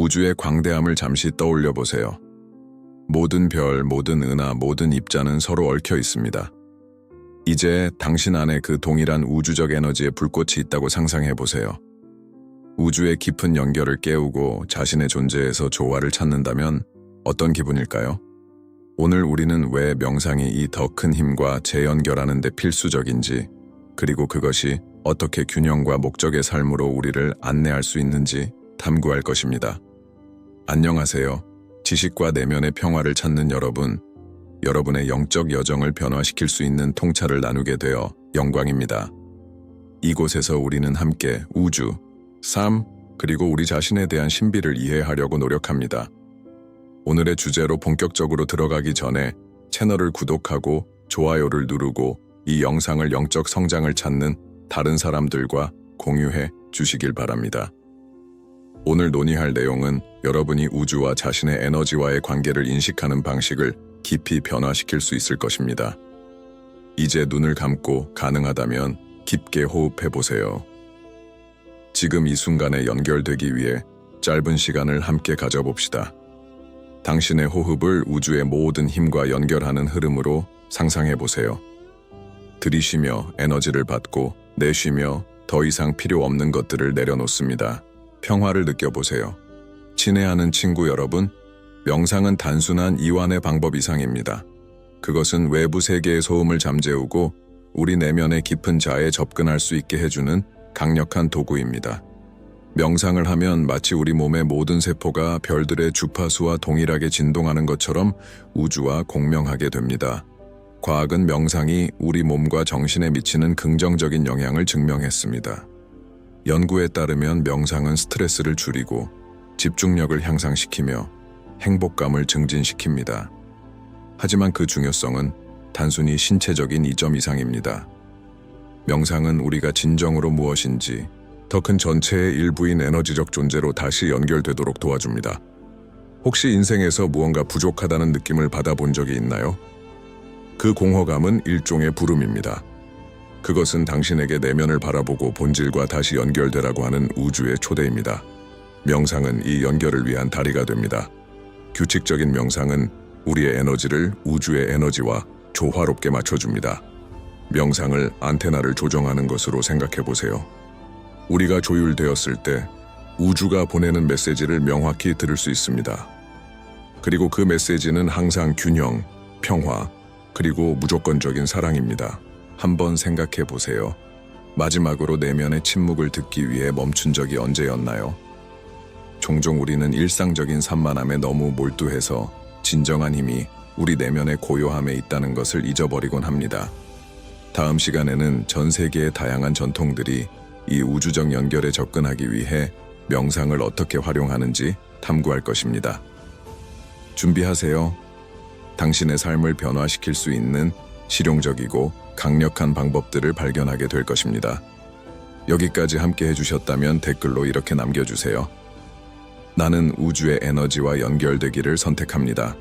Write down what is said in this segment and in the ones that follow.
우주의 광대함을 잠시 떠올려 보세요. 모든 별, 모든 은하, 모든 입자는 서로 얽혀 있습니다. 이제 당신 안에 그 동일한 우주적 에너지의 불꽃이 있다고 상상해 보세요. 우주의 깊은 연결을 깨우고 자신의 존재에서 조화를 찾는다면 어떤 기분일까요? 오늘 우리는 왜 명상이 이 더 큰 힘과 재연결하는 데 필수적인지, 그리고 그것이 어떻게 균형과 목적의 삶으로 우리를 안내할 수 있는지 탐구할 것입니다. 안녕하세요. 지식과 내면의 평화를 찾는 여러분, 여러분의 영적 여정을 변화시킬 수 있는 통찰을 나누게 되어 영광입니다. 이곳에서 우리는 함께 우주, 삶, 그리고 우리 자신에 대한 신비를 이해하려고 노력합니다. 오늘의 주제로 본격적으로 들어가기 전에 채널을 구독하고 좋아요를 누르고 이 영상을 영적 성장을 찾는 다른 사람들과 공유해 주시길 바랍니다. 오늘 논의할 내용은 여러분이 우주와 자신의 에너지와의 관계를 인식하는 방식을 깊이 변화시킬 수 있을 것입니다. 이제 눈을 감고 가능하다면 깊게 호흡해 보세요. 지금 이 순간에 연결되기 위해 짧은 시간을 함께 가져봅시다. 당신의 호흡을 우주의 모든 힘과 연결하는 흐름으로 상상해 보세요. 들이쉬며 에너지를 받고 내쉬며 더 이상 필요 없는 것들을 내려놓습니다. 평화를 느껴보세요. 친애하는 친구 여러분, 명상은 단순한 이완의 방법 이상입니다. 그것은 외부 세계의 소음을 잠재우고 우리 내면의 깊은 자에 접근할 수 있게 해주는 강력한 도구입니다. 명상을 하면 마치 우리 몸의 모든 세포가 별들의 주파수와 동일하게 진동하는 것처럼 우주와 공명하게 됩니다. 과학은 명상이 우리 몸과 정신에 미치는 긍정적인 영향을 증명했습니다. 연구에 따르면 명상은 스트레스를 줄이고 집중력을 향상시키며 행복감을 증진시킵니다. 하지만 그 중요성은 단순히 신체적인 이점 이상입니다. 명상은 우리가 진정으로 무엇인지 더 큰 전체의 일부인 에너지적 존재로 다시 연결되도록 도와줍니다. 혹시 인생에서 무언가 부족하다는 느낌을 받아본 적이 있나요? 그 공허감은 일종의 부름입니다. 그것은 당신에게 내면을 바라보고 본질과 다시 연결되라고 하는 우주의 초대입니다. 명상은 이 연결을 위한 다리가 됩니다. 규칙적인 명상은 우리의 에너지를 우주의 에너지와 조화롭게 맞춰줍니다. 명상을 안테나를 조정하는 것으로 생각해 보세요. 우리가 조율되었을 때 우주가 보내는 메시지를 명확히 들을 수 있습니다. 그리고 그 메시지는 항상 균형, 평화, 그리고 무조건적인 사랑입니다. 한번 생각해 보세요. 마지막으로 내면의 침묵을 듣기 위해 멈춘 적이 언제였나요? 종종 우리는 일상적인 산만함에 너무 몰두해서 진정한 힘이 우리 내면의 고요함에 있다는 것을 잊어버리곤 합니다. 다음 시간에는 전 세계의 다양한 전통들이 이 우주적 연결에 접근하기 위해 명상을 어떻게 활용하는지 탐구할 것입니다. 준비하세요. 당신의 삶을 변화시킬 수 있는 실용적이고 강력한 방법들을 발견하게 될 것입니다. 여기까지 함께 해주셨다면 댓글로 이렇게 남겨주세요. 나는 우주의 에너지와 연결되기를 선택합니다.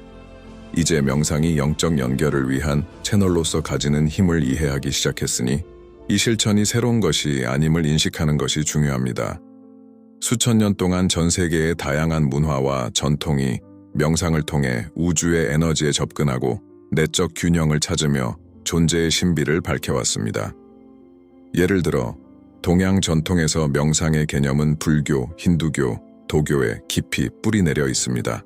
이제 명상이 영적 연결을 위한 채널로서 가지는 힘을 이해하기 시작했으니 이 실천이 새로운 것이 아님을 인식하는 것이 중요합니다. 수천 년 동안 전 세계의 다양한 문화와 전통이 명상을 통해 우주의 에너지에 접근하고 내적 균형을 찾으며 존재의 신비를 밝혀왔습니다. 예를 들어 동양 전통에서 명상의 개념은 불교, 힌두교, 도교에 깊이 뿌리 내려 있습니다.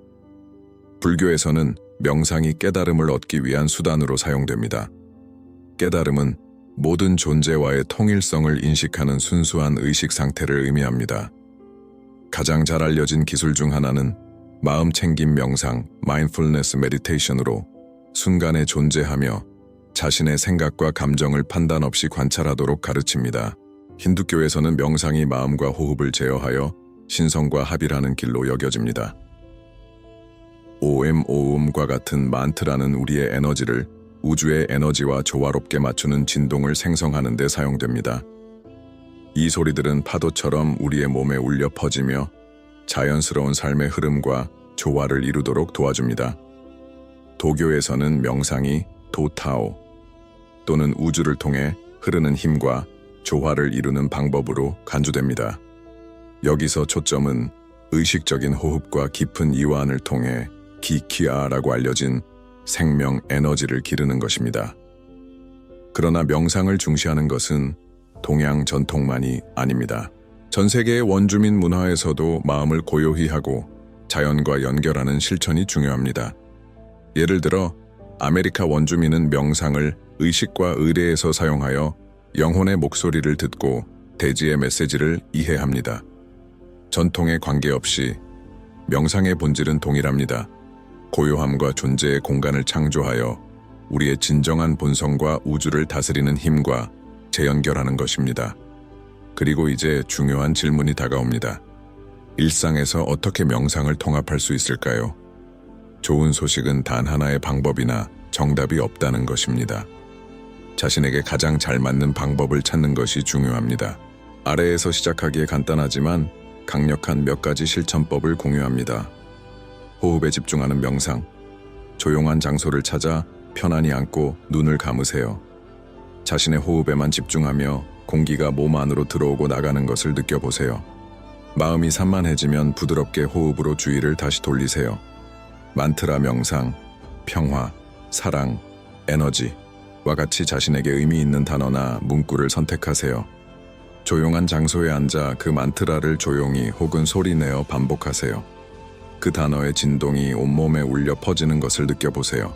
불교에서는 명상이 깨달음을 얻기 위한 수단으로 사용됩니다. 깨달음은 모든 존재와의 통일성을 인식하는 순수한 의식 상태를 의미합니다. 가장 잘 알려진 기술 중 하나는 마음 챙김 명상, 마인드풀니스 메디테이션으로 순간에 존재하며 자신의 생각과 감정을 판단 없이 관찰하도록 가르칩니다. 힌두교에서는 명상이 마음과 호흡을 제어하여 신성과 합일하는 길로 여겨집니다. 오엠 오음과 같은 만트라는 우리의 에너지를 우주의 에너지와 조화롭게 맞추는 진동을 생성하는 데 사용됩니다. 이 소리들은 파도처럼 우리의 몸에 울려 퍼지며 자연스러운 삶의 흐름과 조화를 이루도록 도와줍니다. 도교에서는 명상이 도타오 또는 우주를 통해 흐르는 힘과 조화를 이루는 방법으로 간주됩니다. 여기서 초점은 의식적인 호흡과 깊은 이완을 통해 기키아라고 알려진 생명 에너지를 기르는 것입니다. 그러나 명상을 중시하는 것은 동양 전통만이 아닙니다. 전 세계의 원주민 문화에서도 마음을 고요히 하고 자연과 연결하는 실천이 중요합니다. 예를 들어 아메리카 원주민은 명상을 의식과 의례에서 사용하여 영혼의 목소리를 듣고 대지의 메시지를 이해합니다. 전통에 관계없이 명상의 본질은 동일합니다. 고요함과 존재의 공간을 창조하여 우리의 진정한 본성과 우주를 다스리는 힘과 재연결하는 것입니다. 그리고 이제 중요한 질문이 다가옵니다. 일상에서 어떻게 명상을 통합할 수 있을까요? 좋은 소식은 단 하나의 방법이나 정답이 없다는 것입니다. 자신에게 가장 잘 맞는 방법을 찾는 것이 중요합니다. 아래에서 시작하기에 간단하지만 강력한 몇 가지 실천법을 공유합니다. 호흡에 집중하는 명상. 조용한 장소를 찾아 편안히 앉고 눈을 감으세요. 자신의 호흡에만 집중하며 공기가 몸 안으로 들어오고 나가는 것을 느껴보세요. 마음이 산만해지면 부드럽게 호흡으로 주의를 다시 돌리세요. 만트라 명상, 평화, 사랑, 에너지와 같이 자신에게 의미 있는 단어나 문구를 선택하세요. 조용한 장소에 앉아 그 만트라를 조용히 혹은 소리내어 반복하세요. 그 단어의 진동이 온몸에 울려 퍼지는 것을 느껴보세요.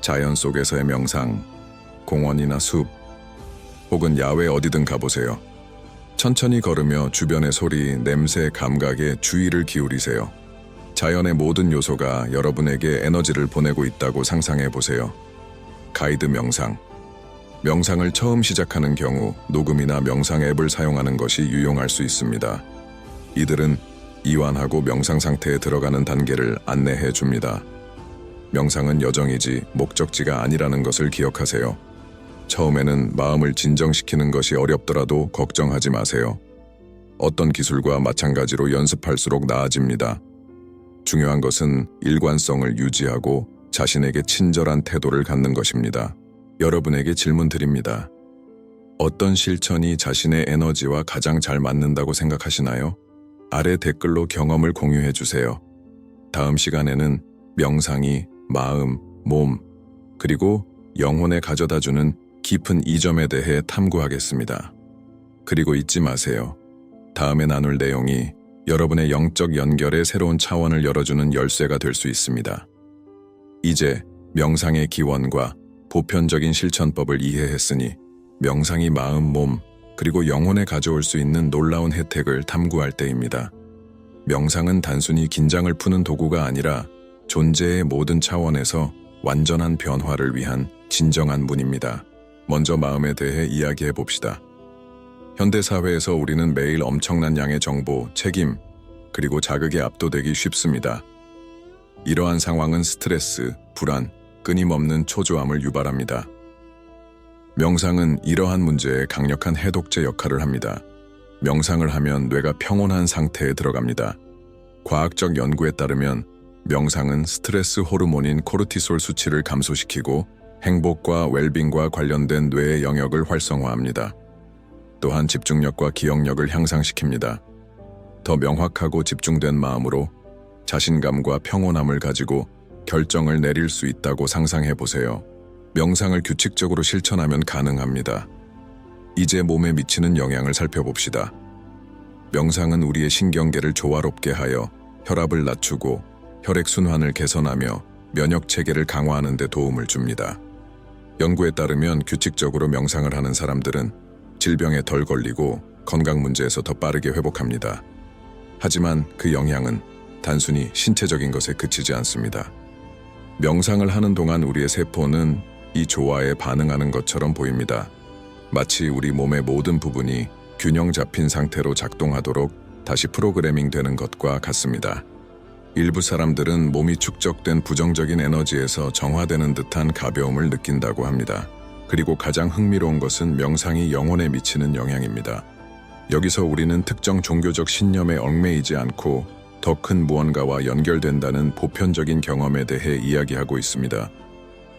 자연 속에서의 명상, 공원이나 숲, 혹은 야외 어디든 가보세요. 천천히 걸으며 주변의 소리, 냄새, 감각에 주의를 기울이세요. 자연의 모든 요소가 여러분에게 에너지를 보내고 있다고 상상해 보세요. 가이드 명상. 명상을 처음 시작하는 경우 녹음이나 명상 앱을 사용하는 것이 유용할 수 있습니다. 이들은 이완하고 명상 상태에 들어가는 단계를 안내해 줍니다. 명상은 여정이지 목적지가 아니라는 것을 기억하세요. 처음에는 마음을 진정시키는 것이 어렵더라도 걱정하지 마세요. 어떤 기술과 마찬가지로 연습할수록 나아집니다. 중요한 것은 일관성을 유지하고 자신에게 친절한 태도를 갖는 것입니다. 여러분에게 질문 드립니다. 어떤 실천이 자신의 에너지와 가장 잘 맞는다고 생각하시나요? 아래 댓글로 경험을 공유해 주세요. 다음 시간에는 명상이 마음, 몸, 그리고 영혼에 가져다 주는 깊은 이점에 대해 탐구하겠습니다. 그리고 잊지 마세요. 다음에 나눌 내용이 여러분의 영적 연결의 새로운 차원을 열어주는 열쇠가 될 수 있습니다. 이제 명상의 기원과 보편적인 실천법을 이해했으니 명상이 마음, 몸, 그리고 영혼에 가져올 수 있는 놀라운 혜택을 탐구할 때입니다. 명상은 단순히 긴장을 푸는 도구가 아니라 존재의 모든 차원에서 완전한 변화를 위한 진정한 문입니다. 먼저 마음에 대해 이야기해 봅시다. 현대 사회에서 우리는 매일 엄청난 양의 정보, 책임, 그리고 자극에 압도되기 쉽습니다. 이러한 상황은 스트레스, 불안, 끊임없는 초조함을 유발합니다. 명상은 이러한 문제에 강력한 해독제 역할을 합니다. 명상을 하면 뇌가 평온한 상태에 들어갑니다. 과학적 연구에 따르면 명상은 스트레스 호르몬인 코르티솔 수치를 감소시키고 행복과 웰빙과 관련된 뇌의 영역을 활성화합니다. 또한 집중력과 기억력을 향상시킵니다. 더 명확하고 집중된 마음으로 자신감과 평온함을 가지고 결정을 내릴 수 있다고 상상해 보세요. 명상을 규칙적으로 실천하면 가능합니다. 이제 몸에 미치는 영향을 살펴봅시다. 명상은 우리의 신경계를 조화롭게 하여 혈압을 낮추고 혈액순환을 개선하며 면역 체계를 강화하는 데 도움을 줍니다. 연구에 따르면 규칙적으로 명상을 하는 사람들은 질병에 덜 걸리고 건강 문제에서 더 빠르게 회복합니다. 하지만 그 영향은 단순히 신체적인 것에 그치지 않습니다. 명상을 하는 동안 우리의 세포는 이 조화에 반응하는 것처럼 보입니다. 마치 우리 몸의 모든 부분이 균형 잡힌 상태로 작동하도록 다시 프로그래밍 되는 것과 같습니다. 일부 사람들은 몸이 축적된 부정적인 에너지에서 정화되는 듯한 가벼움을 느낀다고 합니다. 그리고 가장 흥미로운 것은 명상이 영혼에 미치는 영향입니다. 여기서 우리는 특정 종교적 신념에 얽매이지 않고 더 큰 무언가와 연결된다는 보편적인 경험에 대해 이야기하고 있습니다.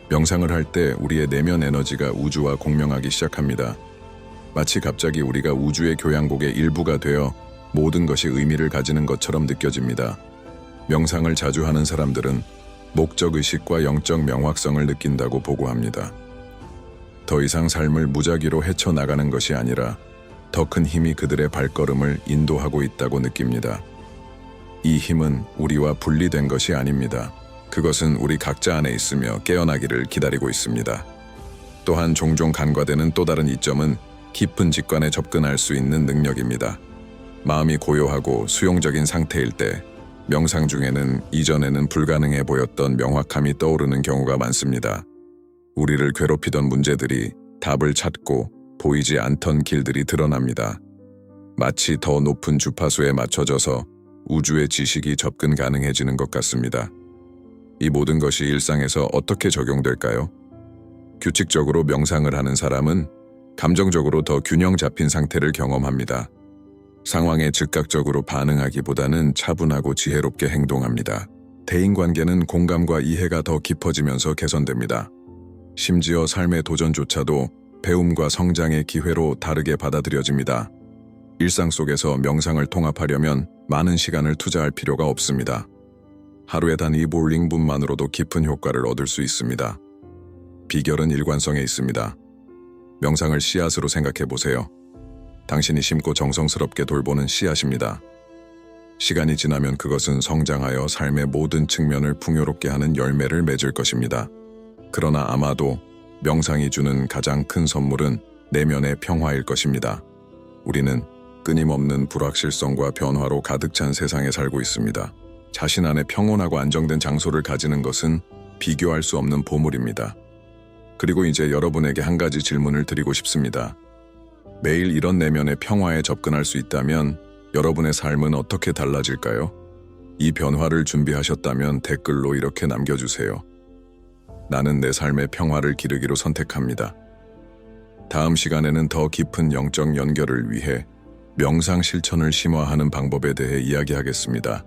명상을 할 때 우리의 내면 에너지가 우주와 공명하기 시작합니다. 마치 갑자기 우리가 우주의 교향곡의 일부가 되어 모든 것이 의미를 가지는 것처럼 느껴집니다. 명상을 자주 하는 사람들은 목적 의식과 영적 명확성을 느낀다고 보고합니다. 더 이상 삶을 무작위로 헤쳐나가는 것이 아니라 더 큰 힘이 그들의 발걸음을 인도하고 있다고 느낍니다. 이 힘은 우리와 분리된 것이 아닙니다. 그것은 우리 각자 안에 있으며 깨어나기를 기다리고 있습니다. 또한 종종 간과되는 또 다른 이점은 깊은 직관에 접근할 수 있는 능력입니다. 마음이 고요하고 수용적인 상태일 때 명상 중에는 이전에는 불가능해 보였던 명확함이 떠오르는 경우가 많습니다. 우리를 괴롭히던 문제들이 답을 찾고 보이지 않던 길들이 드러납니다. 마치 더 높은 주파수에 맞춰져서 우주의 지식이 접근 가능해지는 것 같습니다. 이 모든 것이 일상에서 어떻게 적용될까요? 규칙적으로 명상을 하는 사람은 감정적으로 더 균형 잡힌 상태를 경험합니다. 상황에 즉각적으로 반응하기보다는 차분하고 지혜롭게 행동합니다. 대인관계는 공감과 이해가 더 깊어지면서 개선됩니다. 심지어 삶의 도전조차도 배움과 성장의 기회로 다르게 받아들여집니다. 일상 속에서 명상을 통합하려면 많은 시간을 투자할 필요가 없습니다. 하루에 단 2볼 1분만으로도 깊은 효과를 얻을 수 있습니다. 비결은 일관성에 있습니다. 명상을 씨앗으로 생각해 보세요. 당신이 심고 정성스럽게 돌보는 씨앗입니다. 시간이 지나면 그것은 성장하여 삶의 모든 측면을 풍요롭게 하는 열매를 맺을 것입니다. 그러나 아마도 명상이 주는 가장 큰 선물은 내면의 평화일 것입니다. 우리는 끊임없는 불확실성과 변화로 가득 찬 세상에 살고 있습니다. 자신 안에 평온하고 안정된 장소를 가지는 것은 비교할 수 없는 보물입니다. 그리고 이제 여러분에게 한 가지 질문을 드리고 싶습니다. 매일 이런 내면의 평화에 접근할 수 있다면 여러분의 삶은 어떻게 달라질까요? 이 변화를 준비하셨다면 댓글로 이렇게 남겨주세요. 나는 내 삶의 평화를 기르기로 선택합니다. 다음 시간에는 더 깊은 영적 연결을 위해 명상 실천을 심화하는 방법에 대해 이야기하겠습니다.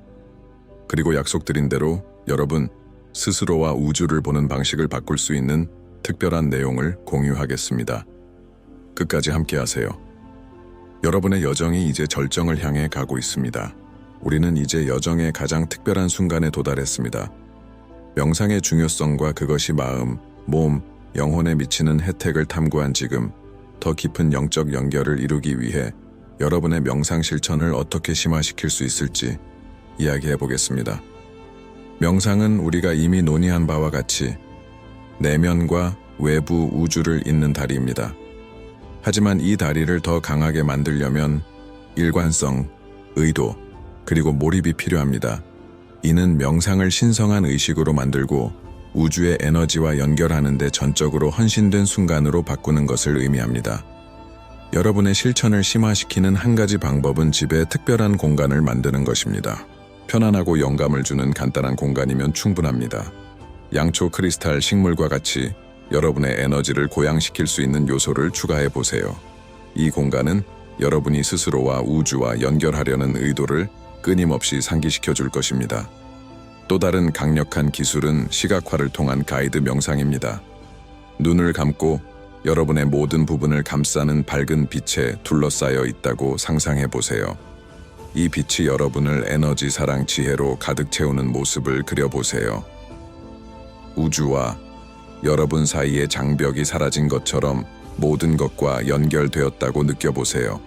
그리고 약속드린 대로 여러분 스스로와 우주를 보는 방식을 바꿀 수 있는 특별한 내용을 공유하겠습니다. 끝까지 함께 하세요. 여러분의 여정이 이제 절정을 향해 가고 있습니다. 우리는 이제 여정의 가장 특별한 순간에 도달했습니다. 명상의 중요성과 그것이 마음, 몸, 영혼에 미치는 혜택을 탐구한 지금 더 깊은 영적 연결을 이루기 위해 여러분의 명상 실천을 어떻게 심화시킬 수 있을지 이야기해 보겠습니다. 명상은 우리가 이미 논의한 바와 같이 내면과 외부 우주를 잇는 다리입니다. 하지만 이 다리를 더 강하게 만들려면 일관성, 의도, 그리고 몰입이 필요합니다. 이는 명상을 신성한 의식으로 만들고 우주의 에너지와 연결하는 데 전적으로 헌신된 순간으로 바꾸는 것을 의미합니다. 여러분의 실천을 심화시키는 한 가지 방법은 집에 특별한 공간을 만드는 것입니다. 편안하고 영감을 주는 간단한 공간이면 충분합니다. 양초 크리스탈 식물과 같이 여러분의 에너지를 고양시킬 수 있는 요소를 추가해 보세요. 이 공간은 여러분이 스스로와 우주와 연결하려는 의도를 끊임없이 상기시켜 줄 것입니다. 또 다른 강력한 기술은 시각화를 통한 가이드 명상입니다. 눈을 감고 여러분의 모든 부분을 감싸는 밝은 빛에 둘러싸여 있다고 상상해 보세요. 이 빛이 여러분을 에너지, 사랑, 지혜로 가득 채우는 모습을 그려보세요. 우주와 여러분 사이의 장벽이 사라진 것처럼 모든 것과 연결되었다고 느껴보세요.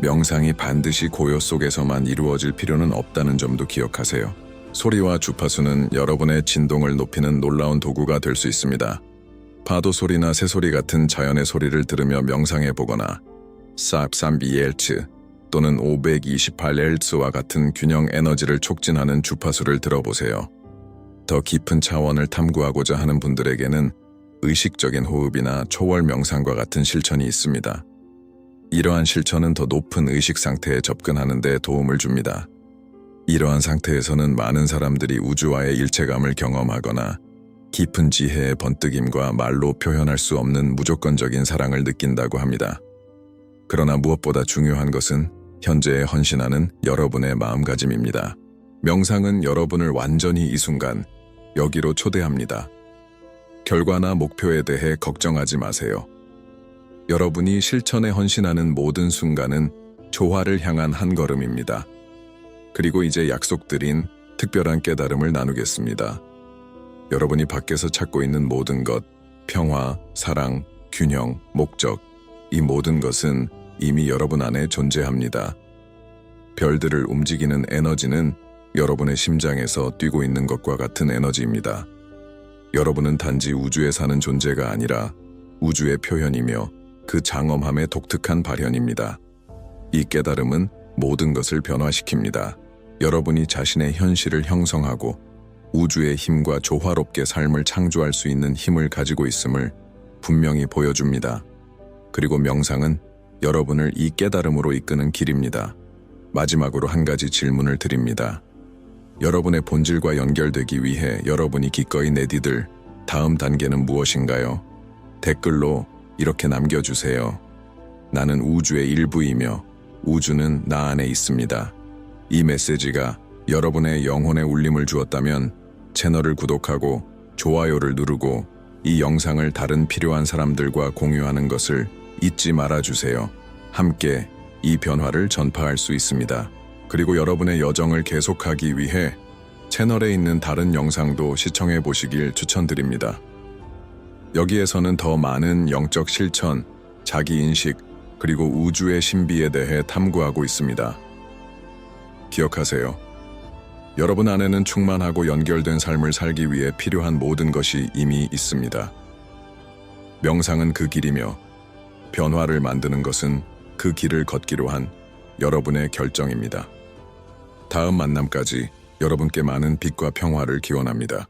명상이 반드시 고요 속에서만 이루어질 필요는 없다는 점도 기억하세요. 소리와 주파수는 여러분의 진동을 높이는 놀라운 도구가 될 수 있습니다. 파도 소리나 새소리 같은 자연의 소리를 들으며 명상해 보거나 삽 3BHz 또는 528Hz와 같은 균형 에너지를 촉진하는 주파수를 들어보세요. 더 깊은 차원을 탐구하고자 하는 분들에게는 의식적인 호흡이나 초월 명상과 같은 실천이 있습니다. 이러한 실천은 더 높은 의식 상태에 접근하는 데 도움을 줍니다. 이러한 상태에서는 많은 사람들이 우주와의 일체감을 경험하거나 깊은 지혜의 번뜩임과 말로 표현할 수 없는 무조건적인 사랑을 느낀다고 합니다. 그러나 무엇보다 중요한 것은 현재에 헌신하는 여러분의 마음가짐입니다. 명상은 여러분을 완전히 이 순간 여기로 초대합니다. 결과나 목표에 대해 걱정하지 마세요. 여러분이 실천에 헌신하는 모든 순간은 조화를 향한 한 걸음입니다. 그리고 이제 약속드린 특별한 깨달음을 나누겠습니다. 여러분이 밖에서 찾고 있는 모든 것, 평화, 사랑, 균형, 목적, 이 모든 것은 이미 여러분 안에 존재합니다. 별들을 움직이는 에너지는 여러분의 심장에서 뛰고 있는 것과 같은 에너지입니다. 여러분은 단지 우주에 사는 존재가 아니라 우주의 표현이며 그 장엄함의 독특한 발현입니다. 이 깨달음은 모든 것을 변화시킵니다. 여러분이 자신의 현실을 형성하고 우주의 힘과 조화롭게 삶을 창조할 수 있는 힘을 가지고 있음을 분명히 보여줍니다. 그리고 명상은 여러분을 이 깨달음으로 이끄는 길입니다. 마지막으로 한 가지 질문을 드립니다. 여러분의 본질과 연결되기 위해 여러분이 기꺼이 내디딜 다음 단계는 무엇인가요? 댓글로 이렇게 남겨주세요. 나는 우주의 일부이며 우주는 나 안에 있습니다. 이 메시지가 여러분의 영혼에 울림을 주었다면 채널을 구독하고 좋아요를 누르고 이 영상을 다른 필요한 사람들과 공유하는 것을 잊지 말아주세요. 함께 이 변화를 전파할 수 있습니다. 그리고 여러분의 여정을 계속하기 위해 채널에 있는 다른 영상도 시청해 보시길 추천드립니다. 여기에서는 더 많은 영적 실천, 자기 인식, 그리고 우주의 신비에 대해 탐구하고 있습니다. 기억하세요. 여러분 안에는 충만하고 연결된 삶을 살기 위해 필요한 모든 것이 이미 있습니다. 명상은 그 길이며 변화를 만드는 것은 그 길을 걷기로 한 여러분의 결정입니다. 다음 만남까지 여러분께 많은 빛과 평화를 기원합니다.